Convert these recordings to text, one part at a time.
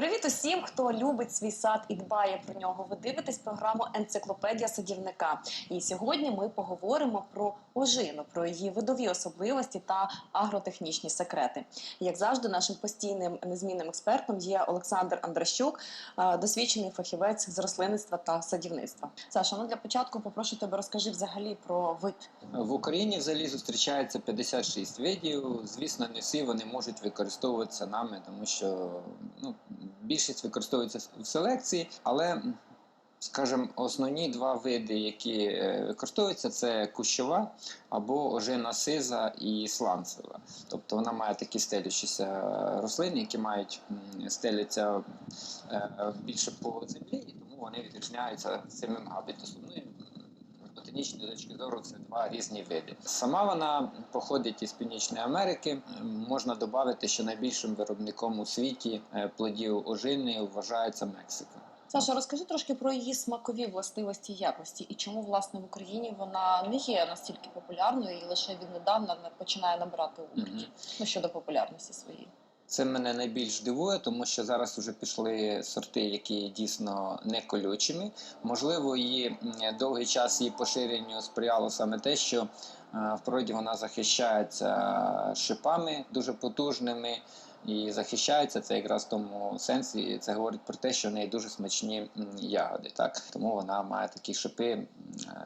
Привіт усім, хто любить свій сад і дбає про нього. Ви дивитесь програму Енциклопедія садівника. І сьогодні ми поговоримо про ожину, про її видові особливості та агротехнічні секрети. Як завжди, нашим постійним незмінним експертом є Олександр Андрощук, е, досвідчений фахівець з рослинництва та садівництва. Саша, ну для початку попрошу тебе розкажи взагалі про вид В Україні взагалі зустрічається 56 видів. Звісно, не всі вони можуть використовуватися нами, тому що ну, більшість використовується в селекції, але. Скажімо, основні два види, які е, використовуються, це кущова або ожина сиза і сланцева. Тобто вона має такі стелючіся рослини, які мають стеляться е, більше по землі, і тому вони відрізняються самим габітусом. Ну, і ботанічної точки зору це два різні види. Сама вона походить із Північної Америки. Можна додати, що найбільшим виробником у світі е, плодів ожини вважається Мексика. Саша, розкажи трошки про її смакові властивості і якості, і чому власне в Україні вона не є настільки популярною і лише віднедавна не починає набирати обертів Мгм. ну, щодо популярності своєї. Це мене найбільш дивує, тому що зараз вже пішли сорти, які дійсно не колючими. Можливо, її довгий час її поширенню сприяло саме те, що е, в природі вона захищається шипами дуже потужними. І захищається це якраз в тому сенсі. Це говорить про те, що в неї дуже смачні ягоди. Так тому вона має такі шипи, е,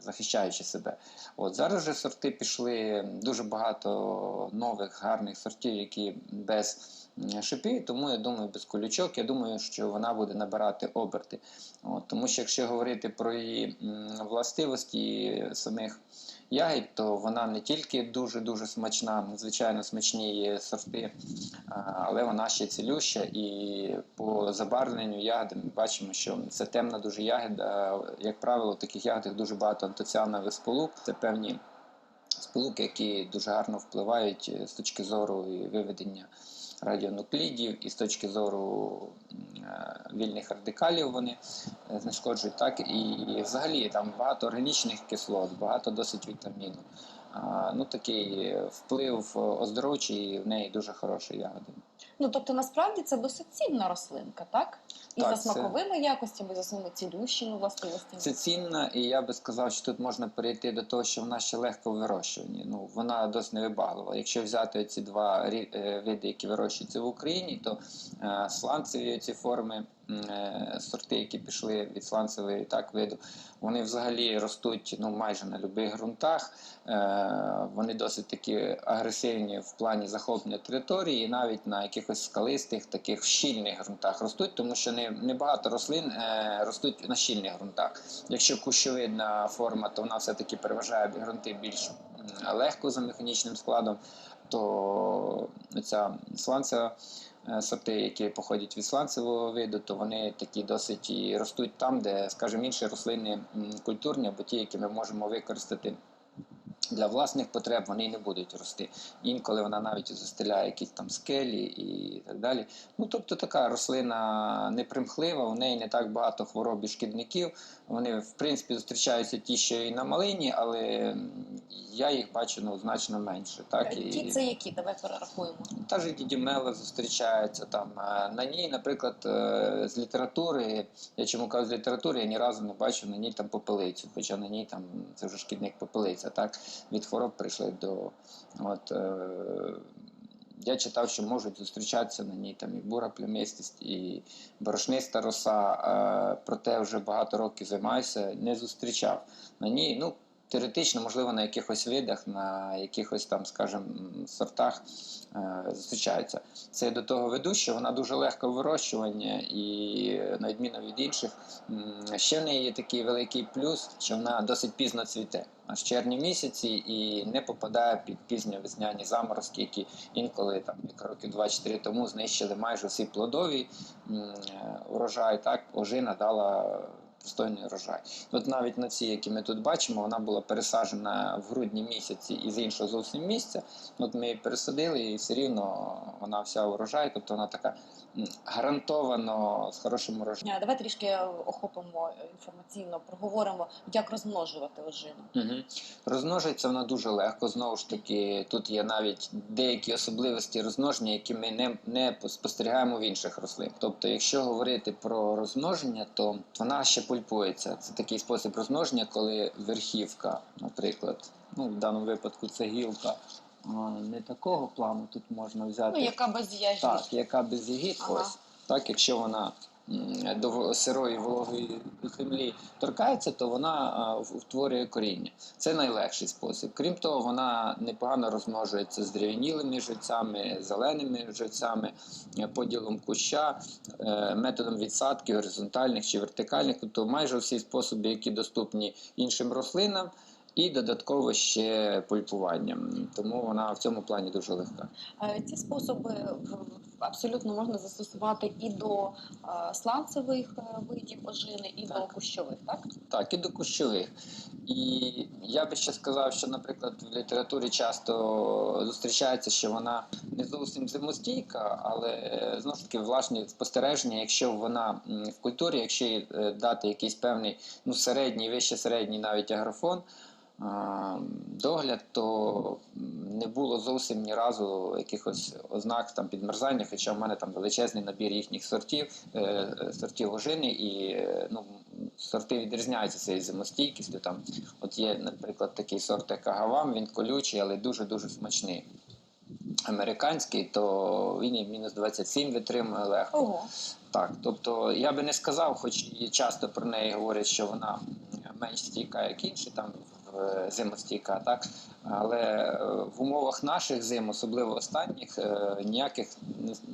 захищаючи себе. От зараз же сорти пішли дуже багато нових гарних сортів, які без м, шипів, тому я думаю, без колючок. Я думаю, що вона буде набирати оберти. От, тому що якщо говорити про її властивості самих ягід, то вона не тільки дуже дуже смачна, надзвичайно смачні є сорти, але вона ще цілюща. І по забарвленню ягоди ми бачимо, що це темна дуже ягода. Як правило, в таких ягодах дуже багато антоціанових сполук. Це певні сполуки, які дуже гарно впливають е, з точки зору і виведення радіонуклідів, і з точки зору е, вільних радикалів вони е, знешкоджують. Так і взагалі там багато органічних кислот, багато досить вітаміну. Ну такий е, вплив оздоровчий в неї дуже хороші ягоди. Ну тобто, насправді це досить цінна рослинка, так? І Так, за це- смаковими якостями, за своїми цілющими властивостями. Це цінна, і я би сказав, що тут можна перейти до того, що вона ще легко вирощувані. Ну вона досить невибаглива. Якщо взяти ці два е, види, які вирощуються в Україні, то е, сланцеві ці форми, сорти, які пішли від сланцевої так виду, вони взагалі ростуть ну майже на будь-яких ґрунтах. Е, вони досить такі агресивні в плані захоплення території, і навіть на якихось скалистих, таких щільних ґрунтах ростуть, тому що не, не багато рослин е, ростуть на щільних ґрунтах. Якщо кущовидна форма, то вона все-таки переважає ґрунти більш легко за механічним складом, то ця сланцева сорти, які походять від сланцевого виду, то вони такі досить і ростуть там, де, скажімо, інші рослини культурні або ті, які ми можемо використати. Для власних потреб вони не будуть рости. Інколи вона навіть застеляє якісь там скелі і так далі. Ну тобто така рослина непримхлива, у неї не так багато хвороб і шкідників. Вони в принципі зустрічаються ті, що і на малині, але я їх бачу ну, значно менше. Так Ті це які? Давай перерахуємо. та ж і дідімела зустрічається там. Е, На ній, наприклад, е, з літератури, я чому кажу з літератури, я ні разу не бачив на ній там попелицю, хоча на ній там це вже шкідник попелиця. Так від хвороб прийшли до от. Е, я читав, що можуть зустрічатися на ній там і бура плямистість, і борошниста роса. Е, проте вже багато років займаюся, не зустрічав на ній. Ну, теоретично, можливо, на якихось видах, на якихось там, скажімо, сортах е, зустрічаються. Це до того веду, що вона дуже легка в вирощуванні і на відміну від інших, ще в неї є такий великий плюс, що вона досить пізно цвіте. Аж червні місяці і не попадає під пізньовесняні заморозки, які інколи там як років 2-4 тому знищили майже всі плодові е, урожай. Так ожина дала достойний урожай. От навіть на цій, які ми тут бачимо, вона була пересаджена в грудні місяці із іншого зовсім місця. От ми її пересадили, і все рівно вона вся урожай, тобто вона така гарантовано з хорошим урожаєм. Давай трішки охопимо інформаційно, проговоримо, як розмножувати ожину. Угу. Розмножується вона дуже легко. Знову ж таки, тут є навіть деякі особливості розмноження, які ми не, не спостерігаємо в інших рослин. Тобто, якщо говорити про розмноження, то вона ще пульпується. Це такий спосіб розмноження, коли верхівка, наприклад, ну в даному випадку це гілка. Не такого плану тут можна взяти. Ну, яка без ягід. Так, яка без ягід, Ага. ось. Так, якщо вона до сирої вологої землі торкається, то вона утворює коріння. Це найлегший спосіб. Крім того, вона непогано розмножується з дерев'янілими живцями, зеленими живцями, е, поділом куща, е, методом відсадки горизонтальних чи вертикальних, тобто майже всі способи, які доступні іншим рослинам. І додатково ще пульпуванням, тому вона в цьому плані дуже легка. Е, Ці способи абсолютно можна застосувати і до е, сланцевих е, видів ожини, і до кущових, так? Так, і до кущових. І я би ще сказав, що, наприклад, в літературі часто зустрічається, що вона не зовсім зимостійка, але е, знову ж таки власні спостереження, якщо вона в культурі, якщо їй дати якийсь певний ну, середній, вище середній навіть агрофон. Догляд, то не було зовсім ні разу якихось ознак там підмерзання, хоча в мене там величезний набір їхніх сортів, е, сортів ожини, і е, ну, сорти відрізняються цією зимостійкістю. Там, от є, наприклад, такий сорт, як Агавам, він колючий, але дуже-дуже смачний. Американський, то він і мінус 27 витримує легко. Ого. Так, тобто я би не сказав, хоч і часто про неї говорять, що вона менш стійка, як інші, там зимостійка, так? Але е, в умовах наших зим, особливо останніх, е, ніяких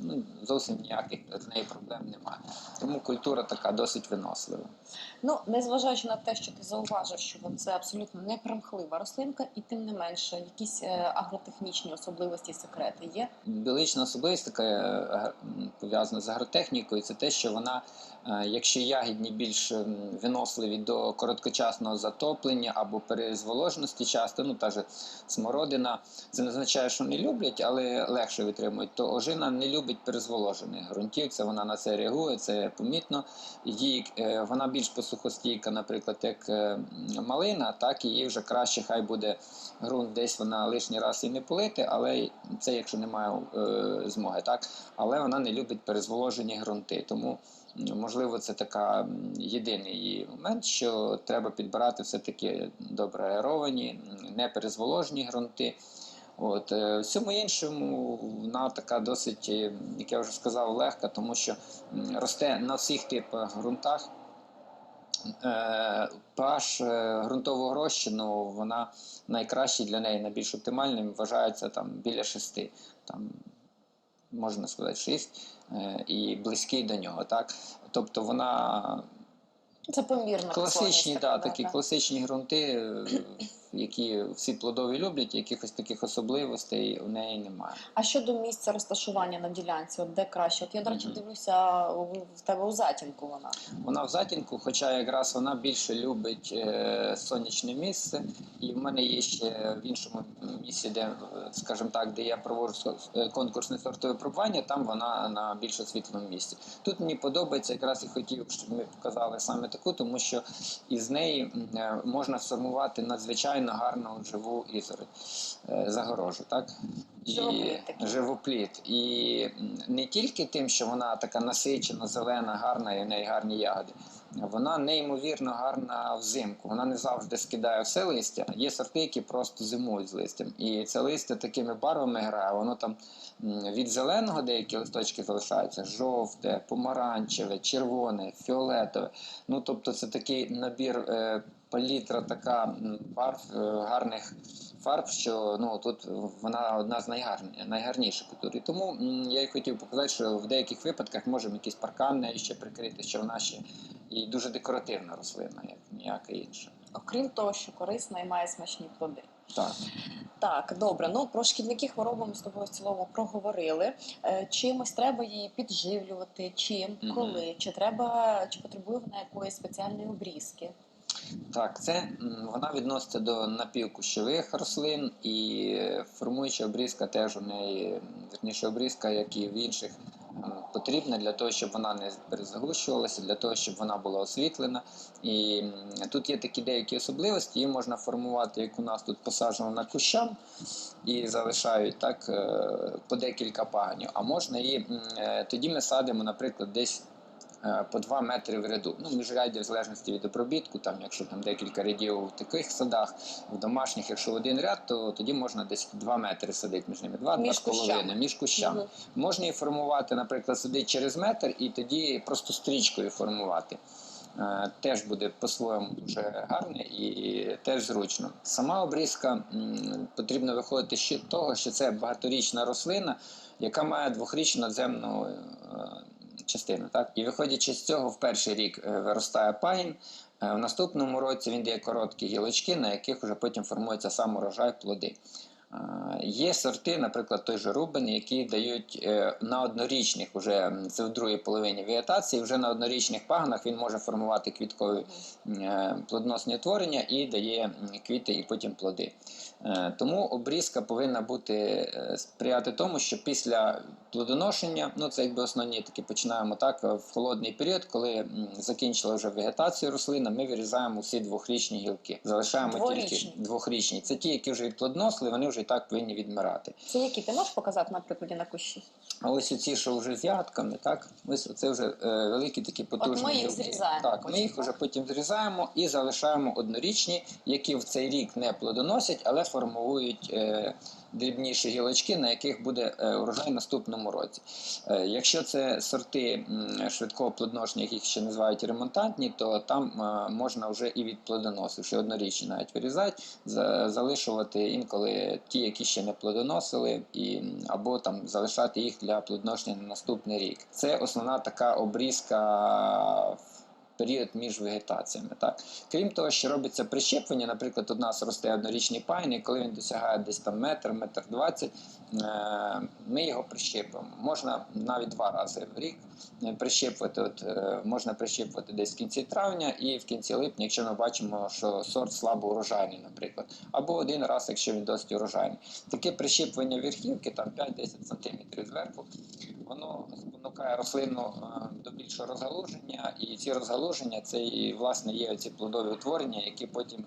ну, зовсім ніяких з нею проблем немає. Тому культура така досить винослива. Ну, незважаючи на те, що ти зауважив, що це абсолютно непримхлива рослинка, і тим не менше, якісь е, агротехнічні особливості, секрети є. Біологічна особливість така е, пов'язана з агротехнікою, це те, що вона, якщо ягідні більш виносливі до короткочасного затоплення або перезволоженості часто, ну та же смородина, це не означає, що не люблять, але легше витримують. То ожина не любить перезволожених ґрунтів. Це вона на це реагує, це помітно. Їй е, вона більш посухостійка, наприклад, як е, малина, так їй вже краще, хай буде ґрунт десь вона лишній раз і не полити, але це якщо немає е, змоги, так але вона не любить перезволожені ґрунти. Тому можливо це така єдиний її момент, що треба підбирати все таки добре аеровані, м, не перезволожені ґрунти. От е, всьому іншому вона така досить, е, як я вже сказав, легка, тому що росте на всіх типах ґрунтах. Е, pH ґрунтового розчину вона найкращий для неї, найбільш оптимальним вважається там біля 6, там можна сказати 6, е, і близький до нього. Так? Тобто вона Це помірна класичні, да, такі так. класичні ґрунти, е, які всі плодові люблять, якихось таких особливостей у неї немає. А щодо місця розташування на ділянці, от де краще? От я, до речі, дивлюся в тебе у затінку вона. Вона в затінку, хоча якраз вона більше любить е, сонячне місце. І в мене є ще в іншому місці, де, скажімо так, де я проводжу е, конкурсне сортове пробування, там вона на більш освітленому місці. Тут мені подобається, якраз і хотів, щоб ми показали саме таку, тому що із неї е, можна сформувати надзвичайно гарну живу ізорить, е, загорожу, так? Живопліт живопліт. І не тільки тим, що вона така насичена, зелена, гарна і в неї гарні ягоди. Вона неймовірно гарна взимку. Вона не завжди скидає все листя. Є сорти, які просто зимують з листям. І це листя такими барвами грає. Воно там від зеленого деякі листочки залишаються: жовте, помаранчеве, червоне, фіолетове. Ну тобто, це такий набір е, палітра, така барв е, гарних фарб, що ну тут вона одна з найгарні, найгарніших культур. І тому я й хотів показати, що в деяких випадках можемо якийсь паркан нею ще прикрити, що вона ще і дуже декоративна рослина, як ніяка інша. Окрім того, що корисна і має смачні плоди. Так. Так, добре. Ну про шкідники хвороби ми з тобою в цілому проговорили. Е, Чимось треба її підживлювати, чим, коли, чи треба, чи потребує вона якоїсь спеціальної обрізки? Так, це вона відноситься до напівкущових рослин і формуюча обрізка теж у неї, м, вірніше обрізка, як і в інших, потрібна для того, щоб вона не перезагущувалася, для того, щоб вона була освітлена. І тут є такі деякі особливості, її можна формувати, як у нас тут посаджено на кущам і залишають так е, по декілька пагонів. А можна її е, тоді ми садимо, наприклад, десь по 2 метри в ряду. Ну, міжряддя в залежності від обробітку, там, якщо там декілька рядів в таких садах, в домашніх, якщо один ряд, то тоді можна десь 2 метри садити між ними, 2 Між 2,5 кущами. між кущами. Мгм. Можна її формувати, наприклад, садити через метр і тоді просто стрічкою формувати. Е, Теж буде по-своєму дуже гарне і теж зручно. Сама обрізка потрібно виходити ще того, що це багаторічна рослина, яка має двохрічну надземну е, частину. Так? І виходячи з цього, в перший рік е, виростає пагін. е, В наступному році він дає короткі гілочки, на яких вже потім формується сам урожай плоди. Е, Є сорти, наприклад, той же Рубен, які дають е, на однорічних, уже це в другій половині вегетації, вже на однорічних пагонах він може формувати квіткові е, плодоносні утворення і дає квіти і потім плоди. Тому обрізка повинна бути сприяти тому, що після плодоношення, ну це якби основні такі починаємо так в холодний період, коли закінчила вже вегетацію рослина, ми вирізаємо всі двохрічні гілки. Залишаємо тільки двохрічні. Це ті, які вже відплодоносили, вони вже так повинні відмирати. Це які ти можеш показати на прикладі на кущі? А ось оці, що вже з ядками, так ось це вже е, великі такі потужні. ми їх зрізаємо Так, потім, ми їх так? вже потім зрізаємо і залишаємо однорічні, які в цей рік не плодоносять, але формують е, дрібніші гілочки, на яких буде е, урожай в наступному році. Е, якщо це сорти швидкого плодоношення, яких ще називають ремонтантні, то там е, можна вже і від плодоносивши однорічні навіть вирізати, залишувати інколи ті, які ще не плодоносили, і, або там залишати їх для плодоношення на наступний рік. Це основна така обрізка. Період між вегетаціями. Так. Крім того, що робиться прищеплення, наприклад, у нас росте однорічний пайн, і коли він досягає десь там метр, метр двадцять, е, ми його прищепимо. Можна навіть два рази в рік е, прищепувати. От, е, можна прищепувати десь в кінці травня і в кінці липня, якщо ми бачимо, що сорт слабо урожайний, наприклад. Або один раз, якщо він досить урожайний. Таке прищеплення верхівки, там 5-10 см зверху, воно спонукає рослину до більшого розгалуження, і ці розгалуження це і власне є ці плодові утворення, які потім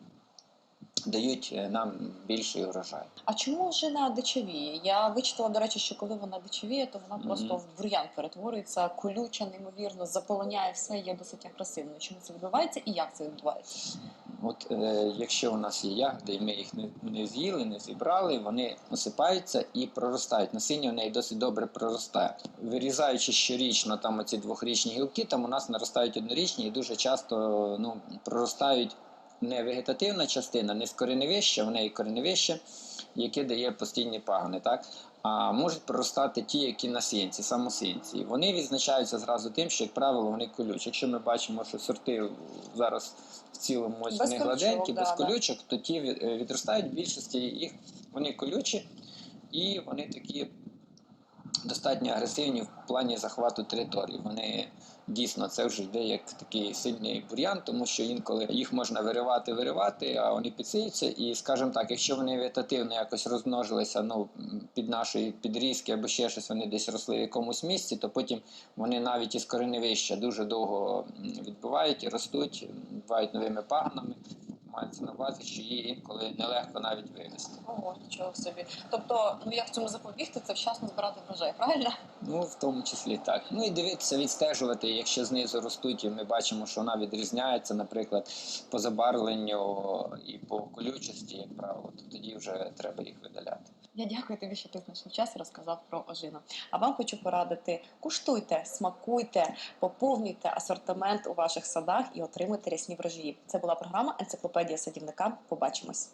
дають е, нам більший урожай. А чому ожина дичавіє? Я вичитала, до речі, що коли вона дичавіє, то вона просто в бур'ян перетворюється, колюча, неймовірно, заполоняє все, є досить агресивною. Чому це відбувається і як це відбувається? От е, якщо у нас є ягоди, і ми їх не, не з'їли, не зібрали, вони осипаються і проростають. Насіння в неї досить добре проростає. Вирізаючи щорічно там оці двохрічні гілки, там у нас наростають однорічні і дуже часто ну, проростають не вегетативна частина, не кореневища, в неї кореневище, яке дає постійні пагони. Так? А можуть проростати ті, які на сінці, самосінці. Вони відзначаються зразу тим, що, як правило, вони колючі. Якщо ми бачимо, що сорти зараз в цілому ось Без вони гладенькі, без да. колючок, то ті е, відростають в більшості їх, вони колючі і вони такі достатньо агресивні в плані захвату території. Вони дійсно це вже йде як такий сильний бур'ян, тому що інколи їх можна виривати, виривати, а вони підсиються. І, скажімо так, якщо вони вегетативно якось розмножилися ну, під наші підрізки або ще щось, вони десь росли в якомусь місці, то потім вони навіть із кореневища дуже довго відбувають і ростуть, бувають новими пагонами. Мається на увазі, що її інколи нелегко навіть вивезти. О, нічого собі. Тобто, ну як цьому запобігти, це вчасно збирати врожай, правильно? Ну, в тому числі так. Ну і дивитися, відстежувати, якщо знизу ростуть, і ми бачимо, що вона відрізняється, наприклад, по забарвленню і по колючості, як правило, то тоді вже треба їх видаляти. Я дякую тобі, що ти знайшов час і розказав про ожину. А вам хочу порадити: куштуйте, смакуйте, поповнюйте асортимент у ваших садах і отримуйте рясні врожаї. Це була програма Енциклопедія садівника. Побачимось.